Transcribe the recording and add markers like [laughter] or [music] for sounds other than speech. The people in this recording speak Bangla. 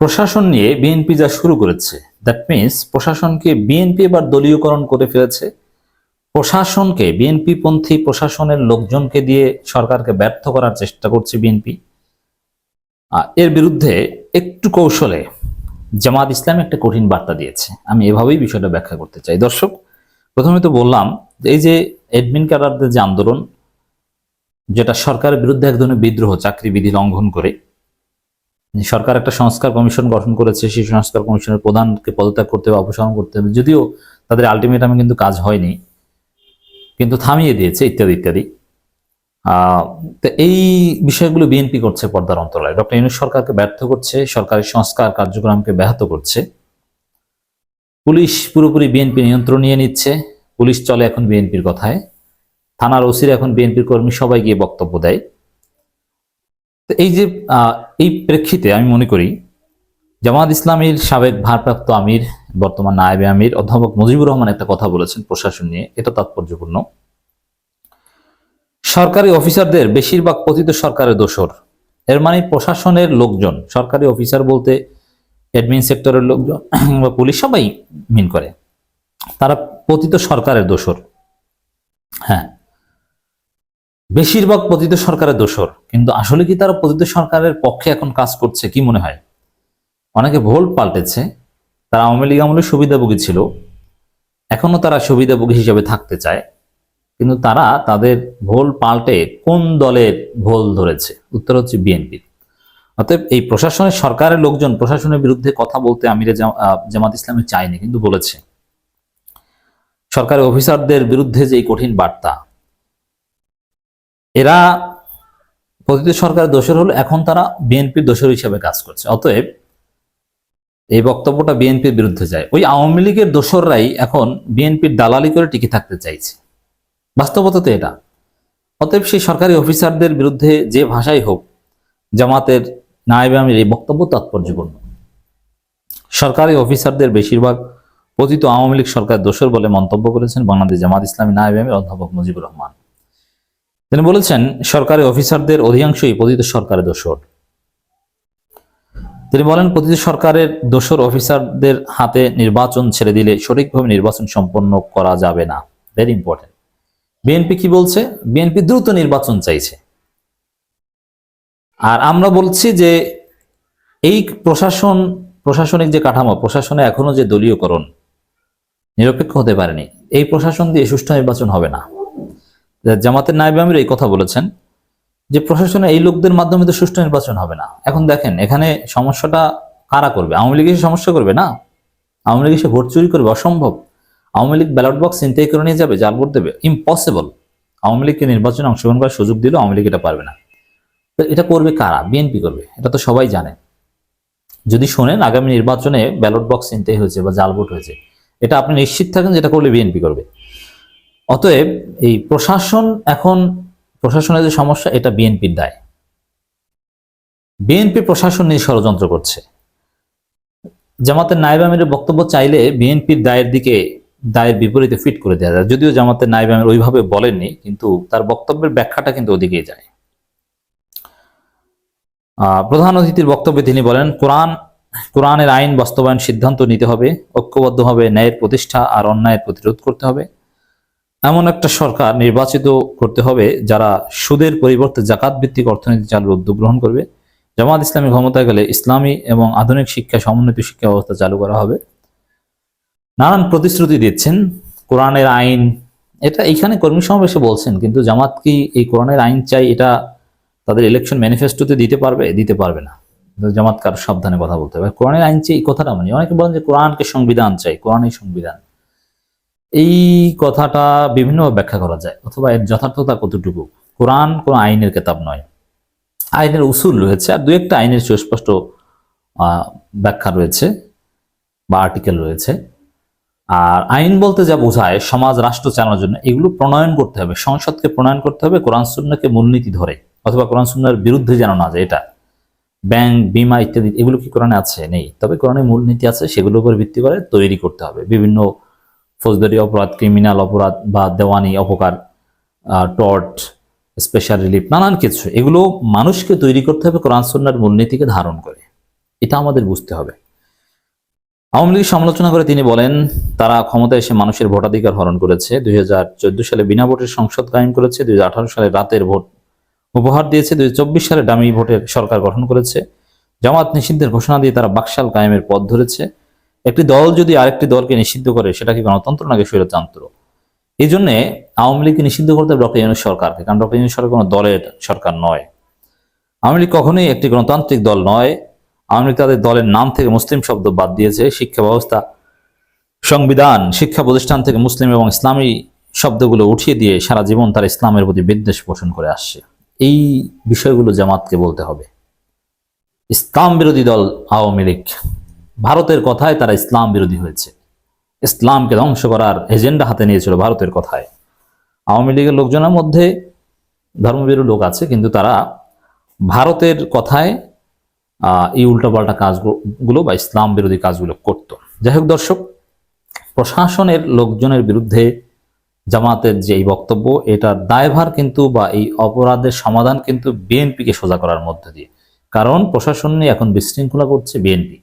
প্রশাসন নিয়ে বিএনপি যা শুরু করেছে দ্যাট মিনস প্রশাসনকে বিএনপি এবার দলীয়করণ করে ফেলেছে। প্রশাসনকে বিএনপি পন্থী প্রশাসনের লোকজনকে দিয়ে সরকারকে ব্যর্থ করার চেষ্টা করছে বিএনপি। এর বিরুদ্ধে একটু কৌশলে জামাত ইসলাম একটা কঠিন বার্তা দিয়েছে। আমি এভাবেই বিষয়টা ব্যাখ্যা করতে চাই। দর্শক, প্রথমে তো বললাম, এই যে এডমিন ক্যাডারদের যে আন্দোলন, যেটা সরকারের বিরুদ্ধে এক ধরনের বিদ্রোহ চাকরি বিধি লঙ্ঘন করে সরকার একটা সংস্কার কমিশন গঠন করেছে, সেই সংস্কার কমিশনের প্রধানকে পদত্যাগ করতে হবে, অপসারণ করতে হবে। যদিও তাদের আলটিমেটামে কিন্তু কাজ হয়নি, কিন্তু থামিয়ে দিয়েছে, ইত্যাদি ইত্যাদি। তো এই বিষয়গুলো বিএনপি করছে পর্দার অন্তরায় ডক্টর ইউনুস সরকারকে ব্যর্থ করছে, সরকারি সংস্কার কার্যক্রমকে ব্যাহত করছে। পুলিশ পুরোপুরি বিএনপি নিয়ন্ত্রণ নিয়ে নিচ্ছে, পুলিশ চলে এখন বিএনপির কথায়। থানার ওসির এখন বিএনপির কর্মী সবাই গিয়ে বক্তব্য দেয়। তো এই যে এই প্রেক্ষিতে আমি মনে করি জামাত ইসলামীর সাবেক ভারপ্রাপ্ত আমির, বর্তমান নায়েবে আমির অধ্যাপক মুজিবুর রহমান একটা কথা বলেছেন প্রশাসন নিয়ে। এটা তাৎপর্যপূর্ণ। সরকারি অফিসারদের বেশিরভাগ পতিত সরকারের দোষর। এর মানে প্রশাসনের লোকজন, সরকারি অফিসার বলতে অ্যাডমিন সেক্টরের লোকজন [clears throat] বা পুলিশ সবাই মিন করে। তারা পতিত সরকারের দোষর। হ্যাঁ বেশিরভাগ পতিত সরকারের দোষর। কিন্তু আসলে কি তারা পতিত সরকারের পক্ষে এখন কাজ করছে, কি মনে হয়? অনেকে ভোল পাল্টেছে। তারা আওয়ামী লীগ আমলে সুবিধাভোগী ছিল। এখনও তারা সুবিধাভোগী হিসেবে থাকতে চায়। কিন্তু তারা তাদের ভোল পাল্টে কোন দলের ভোল ধরেছে? উত্তর হচ্ছে বিএনপি। অতএব এই প্রশাসনের সরকারের লোকজন প্রশাসনের বিরুদ্ধে কথা বলতে আমিরে জামাত ইসলামে চায়নি, কিন্তু বলেছে। সরকারি অফিসারদের বিরুদ্ধে যে কঠিন বার্তা এরা প্রতিটি সরকারের দোষর হলো এখন তারা বিএনপির দোষর হিসাবে কাজ করছে। অতএব এই বক্তব্যটা বিএনপির বিরুদ্ধে যায়। ওই আওয়ামী লীগের দোসররাই এখন বিএনপির দালালি করে টিকে থাকতে চাইছে। বাস্তবতা তো এটা। অতএব সেই সরকারি অফিসারদের বিরুদ্ধে যে ভাষাই হোক, জামাতের নায়েবে আমির এই বক্তব্য তাৎপর্যপূর্ণ। সরকারি অফিসারদের বেশিরভাগ পতিত আওয়ামী লীগ সরকার দোষর বলে মন্তব্য করেছেন বাংলাদেশ জামাত ইসলামী নায়েবে আমির অধ্যাপক মুজিবুর রহমান। তিনি বলেছেন, সরকারি অফিসারদের অধিকাংশই পতিত সরকারের দোষর। তিনি বলেন, পতিত সরকারের দোষর অফিসারদের হাতে নির্বাচন ছেড়ে দিলে সঠিকভাবে নির্বাচন সম্পন্ন করা যাবে না। ভেরি ইম্পর্টেন্ট বিএনপি কি বলছে? বিএনপি দ্রুত নির্বাচন চাইছে। আর আমরা বলছি যে, এই প্রশাসন, প্রশাসনিক যে কাঠামো, প্রশাসনে এখনও যে দলীয়করণ নিরপেক্ষ হতে পারেনি, এই প্রশাসন দিয়ে সুষ্ঠু নির্বাচন হবে না। জামাতের নায়েব আমির এই কথা বলেছেন যে প্রশাসনে এই লোকদের মাধ্যমে তো সুষ্ঠু নির্বাচন হবে না। এখন দেখেন, এখানে সমস্যাটা কারা করবে? আওয়ামী লীগ এসে সমস্যা করবে না? আওয়ামী লীগ এসে ভোট চুরি করবে? অসম্ভব। আওয়ামী লীগ ব্যালট বক্স চিন্তাই করে নিয়ে যাবে, যার ভোট দেবে? ইম্পসিবল। আওয়ামী লীগকে নির্বাচনে অংশগ্রহণ করার সুযোগ দিলেও আওয়ামী লীগ এটা পারবে না। তো এটা করবে কারা? বিএনপি করবে। এটা তো সবাই জানে। যদি শোনেন, আগামী নির্বাচনে ব্যালট বক্স চিন্তাই হয়েছে বা জাল ভোট হয়েছে, এটা আপনি নিশ্চিত থাকেন যেটা করলে বিএনপি করবে। অতএব এই প্রশাসন এখন, প্রশাসনের যে সমস্যা, এটা বিএনপির দায়। বিএনপি প্রশাসন নিয়ে ষড়যন্ত্র করছে। জামাতের নায়েব আমিরের বক্তব্য চাইলে বিএনপির দায়ের দিকে, দায়ের বিপরীতে ফিট করে দেওয়া যায়। যদিও জামাতের নায়েব আমির ওইভাবে বলেননি, কিন্তু তার বক্তব্যের ব্যাখ্যাটা কিন্তু ওদিকেই যায়। প্রধান অতিথির বক্তব্যে তিনি বলেন, কোরআন, কোরআনের আইন বাস্তবায়ন সিদ্ধান্ত নিতে হবে, ঐক্যবদ্ধভাবে ন্যায়ের প্রতিষ্ঠা আর অন্যায়ের প্রতিরোধ করতে হবে। এমন একটা সরকার নির্বাচিত করতে হবে যারা সুদের পরিবর্তে জাকাত ভিত্তিক অর্থনীতি চালুর উদ্যোগ গ্রহণ করবে। জামাত ইসলামী ক্ষমতায় গেলে ইসলামী এবং আধুনিক শিক্ষা, সমন্বিত শিক্ষা ব্যবস্থা চালু করা হবে। নানান প্রতিশ্রুতি দিচ্ছেন কোরআনের আইন। এটা এইখানে কর্মী সমাবেশে বলছেন, কিন্তু জামাত কি এই কোরআনের আইন চাই এটা তাদের ইলেকশন ম্যানিফেস্টোতে দিতে পারবে? দিতে পারবে না। জামাত কারও সাবধানে কথা বলতে হবে। কোরআনের আইন চাই এই কথাটা মানে অনেকে বলেন যে কোরআনকে সংবিধান চাই, কোরআনই সংবিধান। এই কথাটা বিভিন্ন ব্যাখ্যা করা যায়, অথবা এর যথার্থতা কতটুকু? কোরআন কোনো আইনের কেতাব নয়। আইনের উসুল রয়েছে, আর দু একটা আইনের সুস্পষ্ট ব্যাখ্যা রয়েছে বা আর্টিকেল রয়েছে। আর আইন বলতে যা বোঝায় সমাজ, রাষ্ট্র চালানোর জন্য, এগুলো প্রণয়ন করতে হবে, সংসদকে প্রণয়ন করতে হবে কোরআন সুন্নাকে মূলনীতি ধরে, অথবা কোরআন সুন্নার বিরুদ্ধে যেন না যায় এটা। ব্যাংক, বিমা ইত্যাদি, এগুলো কি কোরআনে আছে? নেই। তবে কোরআনে মূলনীতি আছে, সেগুলোর উপর ভিত্তি করে তৈরি করতে হবে। বিভিন্ন ফৌজদারি অপরাধ ক্রিমিনাল অপরাধ বা দেওয়ানি, অপকার টর্ট স্পেশাল রিলিফ নানান কিছু। এগুলো মানুষকে তৈরি করতে হবে কোরআন মূলনীতিকে ধারণ করে। এটা আমাদের বুঝতে হবে। আওয়ামী লীগ সমালোচনা করে তিনি বলেন, তারা ক্ষমতায় এসে মানুষের ভোটাধিকার হরণ করেছে। দুই হাজার চোদ্দ সালে বিনা ভোটের সংসদ কায়েম করেছে। দুই হাজার আঠারো সালে রাতের ভোট উপহার দিয়েছে। দুই হাজার চব্বিশ সালে ডামি ভোটের সরকার গঠন করেছে। জামাত নিষিদ্ধের ঘোষণা দিয়ে তারা বাকশাল কায়েমের পথ ধরেছে। একটি দল যদি আরেকটি দলকে নিষিদ্ধ করে, সেটা কি গণতন্ত্র নাকি স্বৈরতন্ত্র? এই জন্য আওয়ামী লীগকে নিষিদ্ধ করতে হবে ডক্টর সরকারকে, কারণ ডক্টর সরকার কোনো দলের সরকার নয়। আওয়ামী লীগ কখনোই একটি গণতান্ত্রিক দল নয়। আওয়ামী লীগ তাদের দলের নাম থেকে মুসলিম শব্দ বাদ দিয়েছে। শিক্ষা ব্যবস্থা, সংবিধান, শিক্ষা প্রতিষ্ঠান থেকে মুসলিম এবং ইসলামী শব্দগুলো উঠিয়ে দিয়ে সারা জীবন তার ইসলামের প্রতি বিদ্বেষ পোষণ করে আসছে। এই বিষয়গুলো জামাতকে বলতে হবে। ইসলাম বিরোধী দল আওয়ামী লীগ। ভারতের কথায় তারা ইসলাম বিরোধী হয়েছে। ইসলামকে ধ্বংস করার এজেন্ডা হাতে নিয়েছিল ভারতের কথায়। আওয়ামী লীগের লোকজনের মধ্যে ধর্মবিরোধী লোক আছে, কিন্তু তারা ভারতের কথায় এই উল্টোপাল্টা কাজগুলো বা ইসলাম বিরোধী কাজগুলো করত। যাই হোক দর্শক, প্রশাসনের লোকজনের বিরুদ্ধে জামাতের যে এই বক্তব্য, এটার দায়ভার কিন্তু বা এই অপরাধের সমাধান কিন্তু বিএনপিকে সোজা করার মধ্যে দিয়ে। কারণ প্রশাসন নিয়ে এখন বিশৃঙ্খলা করছে বিএনপি।